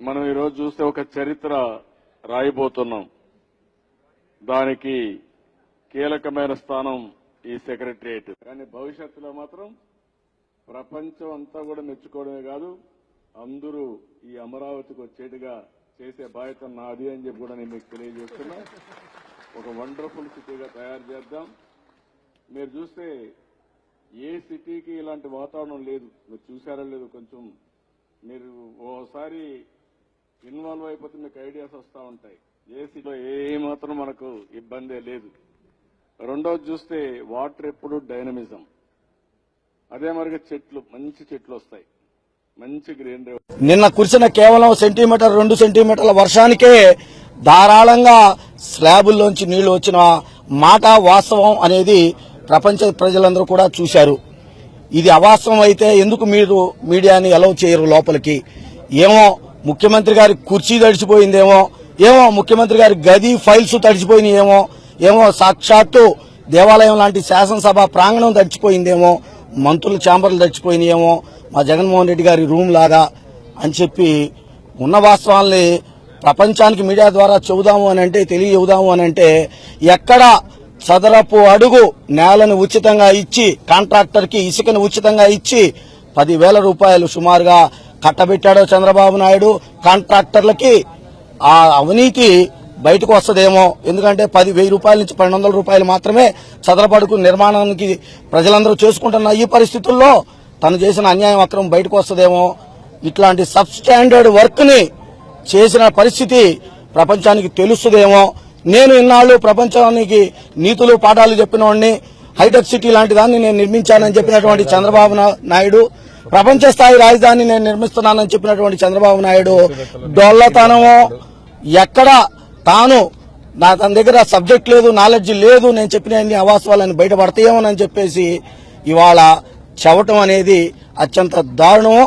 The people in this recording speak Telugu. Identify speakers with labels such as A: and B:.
A: మనం ఈరోజు చూస్తే ఒక చరిత్ర రాయిపోతున్నాం దానికి కీలకమైన స్థానం ఈ సెక్రటరియేట్. కానీ భవిష్యత్తులో మాత్రం ప్రపంచం అంతా కూడా మెచ్చుకోవడమే కాదు అందరూ ఈ అమరావతికి వచ్చేట్టుగా చేసే బాధ్యత నాది అని చెప్పి కూడా నేను మీకు తెలియజేస్తున్నా. ఒక వండర్ఫుల్ సిటీగా తయారు చేద్దాం. మీరు చూస్తే ఏ సిటీకి ఇలాంటి వాతావరణం లేదు. మీరు చూసారో లేదు కొంచెం మీరు ఓసారి ఇన్వాల్వ్ అయిపోతే మీకు ఐడియాస్ వస్తూ ఉంటాయి. ఏసీలో ఏమాత్రం మనకు ఇబ్బందే లేదు. రెండోది చూస్తే వాటర్ ఎప్పుడు డైనమిజం. అదే మరిగా చెట్లు మంచి చెట్లు వస్తాయి. మంచి గ్రీనరీ
B: నిన్న కురిసిన కేవలం సెంటీమీటర్ రెండు సెంటీమీటర్ల వర్షానికే ధారాళంగా స్లాబుల్లోంచి నీళ్ళు వచ్చిన మాట వాస్తవం అనేది ప్రపంచ ప్రజలందరూ కూడా చూశారు. ఇది అవాస్తవం అయితే ఎందుకు మీరు మీడియాని అలౌ చేయరు లోపలికి? ఏమో ముఖ్యమంత్రి గారి కుర్చీ తడిచిపోయిందేమో ఏమో ముఖ్యమంత్రి గారి గది ఫైల్స్ తడిచిపోయినాయేమో ఏమో సాక్షాత్తు దేవాలయం లాంటి శాసనసభ ప్రాంగణం తడిచిపోయిందేమో మంత్రుల ఛాంబర్లు తడిచిపోయినాయేమో మా జగన్మోహన్ రెడ్డి గారి రూమ్ లాగా అని చెప్పి ఉన్న వాస్తవాల్ని ప్రపంచానికి మీడియా ద్వారా చెబుదాము అని అంటే తెలియజెబుదాము అని అంటే ఎక్కడ చదరపు అడుగు నేలను ఉచితంగా ఇచ్చి కాంట్రాక్టర్కి ఇసుకను ఉచితంగా ఇచ్చి పదివేల రూపాయలు సుమారుగా కట్టబెట్టాడో చంద్రబాబు నాయుడు కాంట్రాక్టర్లకి ఆ అవినీతి బయటకు వస్తుందేమో. ఎందుకంటే పది వెయ్యి రూపాయల నుంచి పన్నెండు వందల రూపాయలు మాత్రమే చదరపడుకు నిర్మాణానికి ప్రజలందరూ చేసుకుంటున్న ఈ పరిస్థితుల్లో తను చేసిన అన్యాయం అక్రమం బయటకు వస్తుందేమో. ఇట్లాంటి సబ్ స్టాండర్డ్ వర్క్ని చేసిన పరిస్థితి ప్రపంచానికి తెలుస్తుందేమో. నేను ఇన్నాళ్ళు ప్రపంచానికి నీతులు పాఠాలు చెప్పిన హైటెక్ సిటీ లాంటి దాన్ని నేను నిర్మించానని చెప్పినటువంటి చంద్రబాబు నాయుడు ప్రపంచ స్థాయి రాజధాని నేను నిర్మిస్తున్నానని చెప్పినటువంటి చంద్రబాబు నాయుడు డొల్లతనము ఎక్కడ తాను నా తన దగ్గర సబ్జెక్ట్ లేదు నాలెడ్జ్ లేదు నేను చెప్పిన అన్ని అవాస్తవాలని బయటపడతాయేమోనని చెప్పేసి ఇవాళ చెవటం అనేది అత్యంత దారుణము